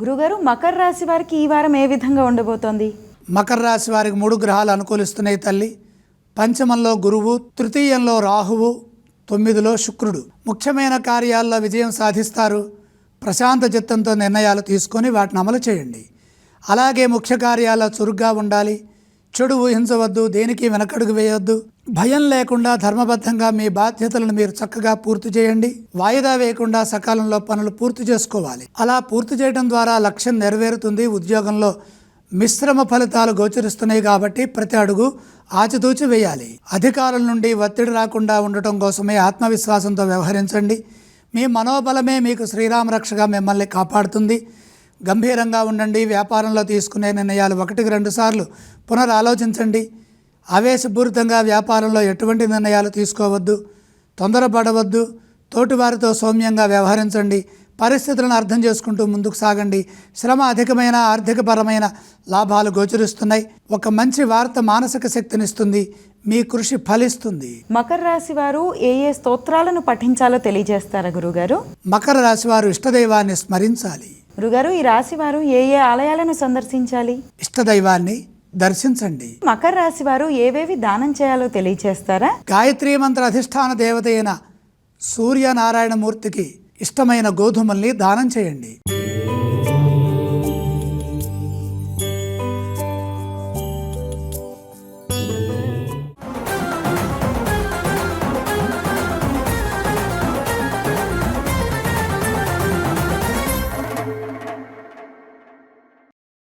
గురుగారు మకర రాశి వారికి ఈ వారం ఏ విధంగా ఉండబోతోంది? మకర రాశి వారికి మూడు గ్రహాలు అనుకూలిస్తున్నాయి తల్లి. పంచమంలో గురువు తృతీయంలో రాహువు తొమ్మిదిలో శుక్రుడు. ముఖ్యమైన కార్యాల్లో విజయం సాధిస్తారు. ప్రశాంత చిత్తంతో నిర్ణయాలు తీసుకొని వాటిని అమలు చేయండి. అలాగే ముఖ్య కార్యాల్లో చురుగ్గా ఉండాలి. చెడు ఊహించవద్దు దేనికి వెనకడుగు వేయొద్దు. భయం లేకుండా ధర్మబద్ధంగా మీ బాధ్యతలను మీరు చక్కగా పూర్తి చేయండి. వాయిదా వేయకుండా సకాలంలో పనులు పూర్తి చేసుకోవాలి. అలా పూర్తి చేయడం ద్వారా లక్ష్యం నెరవేరుతుంది. ఉద్యోగంలో మిశ్రమ ఫలితాలు గోచరిస్తున్నాయి కాబట్టి ప్రతి అడుగు ఆచితూచి వేయాలి. అధికారుల నుండి ఒత్తిడి రాకుండా ఉండటం కోసమే ఆత్మవిశ్వాసంతో వ్యవహరించండి. మీ మనోబలమే మీకు శ్రీరామ రక్షగా మిమ్మల్ని కాపాడుతుంది. గంభీరంగా ఉండండి వ్యాపారంలో తీసుకునే నిర్ణయాలు ఒకటికి రెండు సార్లు పునరాలోచించండి. ఆవేశపూరితంగా వ్యాపారంలో ఎటువంటి నిర్ణయాలు తీసుకోవద్దు తొందరపడవద్దు తోటివారితో సౌమ్యంగా వ్యవహరించండి. పరిస్థితులను అర్థం చేసుకుంటూ ముందుకు సాగండి. శ్రమ అధికమైన ఆర్థికపరమైన లాభాలు గోచరిస్తున్నాయి. ఒక మంచి వార్త మానసిక శక్తినిస్తుంది. మీ కృషి ఫలిస్తుంది. మకర రాశి వారు ఏ ఏ స్తోత్రాలను పఠించాలో తెలియజేస్తారా గురుగారు? మకర రాశి వారు ఇష్టదైవాన్ని స్మరించాలి. గురుగారు ఈ రాశి వారు ఏ ఏ ఆలయాలను సందర్శించాలి? ఇష్టదైవాన్ని దర్శించండి. మకర రాశి వారు ఏవేవి దానం చేయాలో తెలియజేస్తారా? గాయత్రీ మంత్ర అధిష్టాన దేవత అయిన సూర్యనారాయణమూర్తికి ఇష్టమైన గోధుమల్ని దానం చేయండి.